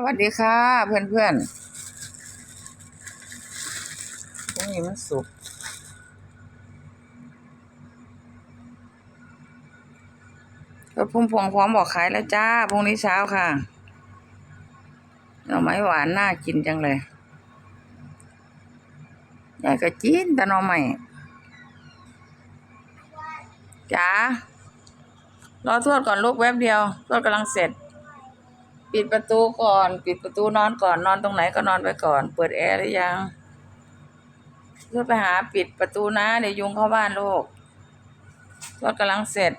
สวัสดีค่ะ เพื่อนเพื่อนพรุ่งนี้มันสุกรถพุ่มพวงพร้อมบอกขายแล้วจ้าพรุ่งนี้เช้าค่ะหน่อไม้หวานน่ากินจังเลยยายก็กินแต่หน่อไม้จ้ารอทวดก่อนลูกแวบเดียวทวดกำลังเสร็จ ปิดประตูก่อน ปิดประตูนอนก่อนนอนตรงไหนก็นอนไปก่อน เปิดแอร์หรือยังเพื่อไปหาปิดประตูนะเดี๋ยวยุงเข้าบ้านลูกรถกำลังเสร็จ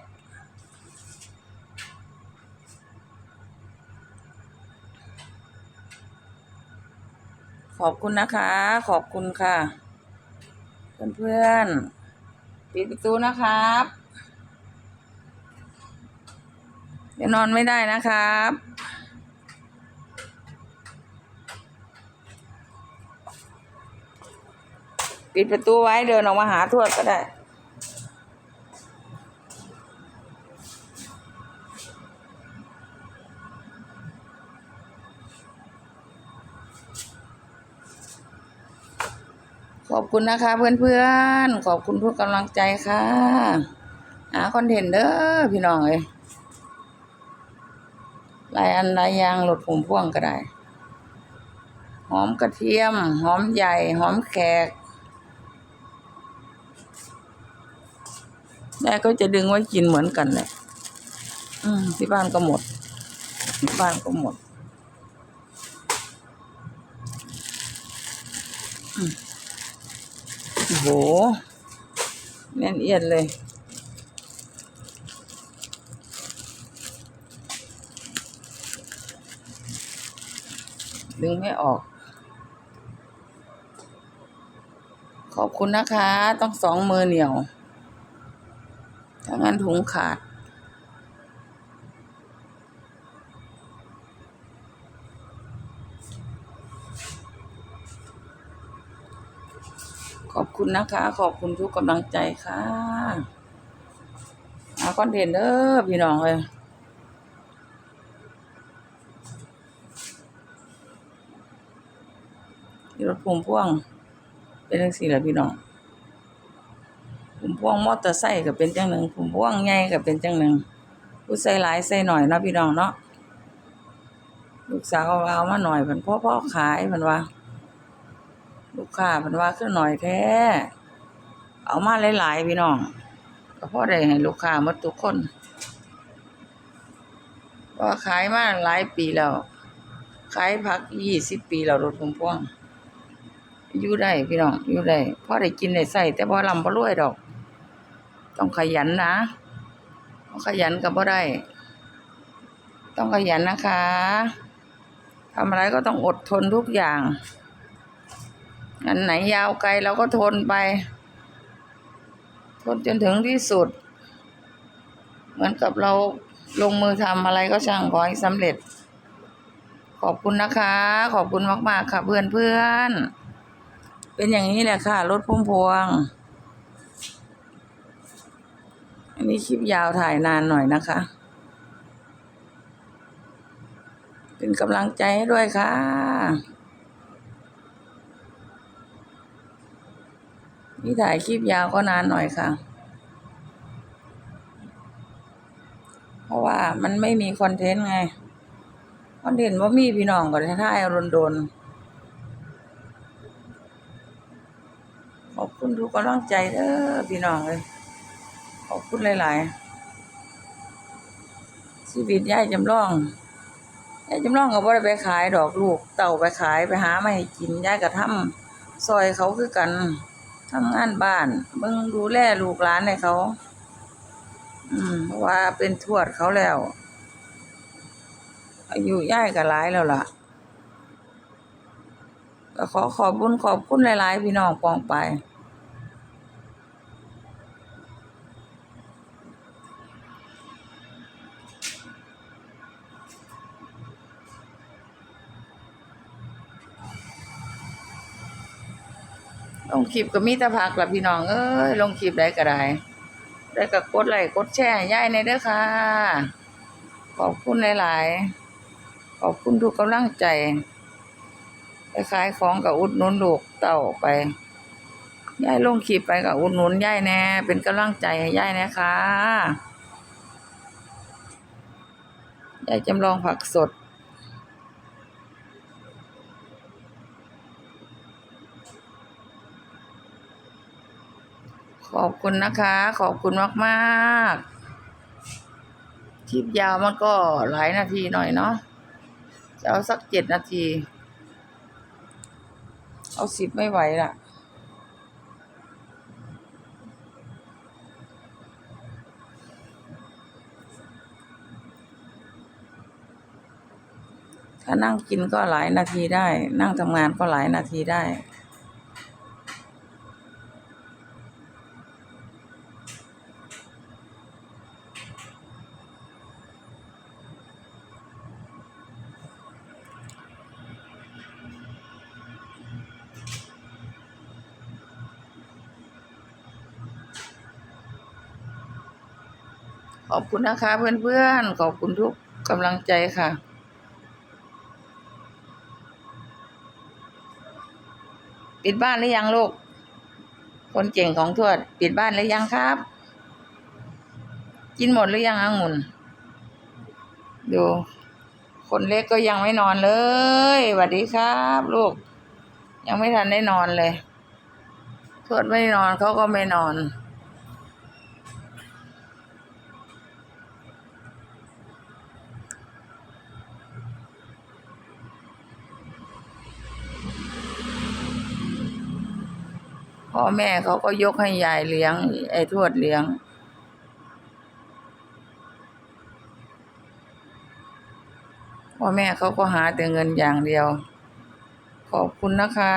ขอบคุณนะคะ ขอบคุณค่ะ เพื่อนๆ ปิดประตูนะครับเดี๋ยวนอนไม่ได้นะครับ ปิดประตูไว้เดินออกมาหาทวดก็ได้ ขอบคุณนะคะเพื่อนๆ ขอบคุณทุกกำลังใจค่ะ หาคอนเทนต์เด้อพี่น้องเอ้ยลายอันลายยางหลดผมพ่วงก็ได้ หอมกระเทียม หอมใหญ่ หอมแขก ม่ก็จะดึงไว้กินเหมือนกันเลยอืมที่บ้านก็หมด ที่บ้านก็หมดอืมโอ้โห แน่นเอียดเลยดึงไม่ออก ขอบคุณนะคะ ต้องสองมือเหนียวถ้า งั้นถุงขาด ขอบคุณนะคะ ขอบคุณทุกกำลังใจค่ะหาคอนเทนเด้อพี่น้องเลยรถพุ่มพ่วง เป็นจังสี่แหละพี่น้อง พุ่มพ่วงมอเตอร์ไซค์ก็เป็นจังหนึ่งพุ่มพ่วงใหญ่ก็เป็นจังหนึ่งผู้ใส่หลายใส่หน่อยเนาะพี่น้องเนาะลูกสาวเอามาหน่อยมันพ่อพ่อขายมันว่า ลูกค้ามันว่าคือหน่อยแท้ เอามาหลายๆพี่น้องก็พอได้ให้ลูกค้าหมดทุกคนว่าขายมาหลายปีแล้ว ขายพักยี่สิบปีแล้วรถพุ่มพวงอยู่ได้พี่น้องอยู่ได้พ่อได้กินได้ใส่แต่บ่อลำบ่อรวยดอก ต้องขยันนะต้องขยันก็บ่ได้ ต้องขยันนะคะทำอะไรก็ต้องอดทนทุกอย่างอันไหนยาวไกลเราก็ทนไป ทนจนถึงที่สุด เหมือนกับเราลงมือทำอะไรก็ช่างขอให้สำเร็จ ขอบคุณนะคะ ขอบคุณมาก ๆ ค่ะเพื่อนเพื่อนๆเป็นอย่างนี้แหละค่ะรถพุ่มพวง อันนี้คลิปยาวถ่ายนานหน่อยนะคะ เป็นกำลังใจให้ด้วยค่ะ นี่ถ่ายคลิปยาวก็นานหน่อยค่ะ เพราะว่ามันไม่มีคอนเทนต์ไง คอนเทนต์ว่ามีพี่น้องก็จะถ่ายรนโดนขอบคุณทุกกำลังใจเด้อพี่น้องเลย ขอบคุณหลาย ๆ ชีวิตยายจำลองยายจำลองก็บ่ได้ไปขายดอกลูก เต่าไปขายไปหามาให้กินยายก็ทำซอยเขาคือกันทำงานบ้านเบิ่งดูแลลูกหลานให้เขา อืมว่าเป็นทวดเขาแล้ว อายุย่ายก็หลายแล้วล่ะก็ขอขอบคุญขอบคุณหลาย ๆ พี่น้องปองไป ลงคลิปก็มีต่พักละพี่น้องเอ้ยลงคลิปได้ก็ได้ได้ก็กดไลค์กดแชร์ย่ายในเด้อค่ะ ขอบคุณหลายๆ ขอบคุณทุกกำลังใจไปขายของกับอุดหนุนลูกเต่าไปย่ายลงคลิปไปกับอุดหนุนย่ายแน่ เป็นกำลังใจให้ยายแน่ค่ะย่ายจำลองผักสด ขอบคุณนะคะ ขอบคุณมากๆคลิปยาวมันก็หลายนาทีหน่อยเนาะจะเอาสักเจ็ดนาที เอาสิบไม่ไหวละถ้านั่งกินก็หลายนาทีได้ นั่งทำงานก็หลายนาทีได้ ขอบคุณนะคะเพื่อนๆ ขอบคุณทุกกำลังใจค่ะปิดบ้านหรือยังลูก คนเก่งของทวด ปิดบ้านหรือยังครับ กินหมดหรือยังองุ่น ดู คนเล็กก็ยังไม่นอนเลยสวัสดีครับ ลูก ยังไม่ทันได้นอนเลย ทวดไม่นอนเขาก็ไม่นอน พ่อแม่เขาก็ยกให้ยายเลี้ยง ไอ้ทวดเลี้ยง พ่อแม่เขาก็หาแต่เงินอย่างเดียว ขอบคุณนะคะ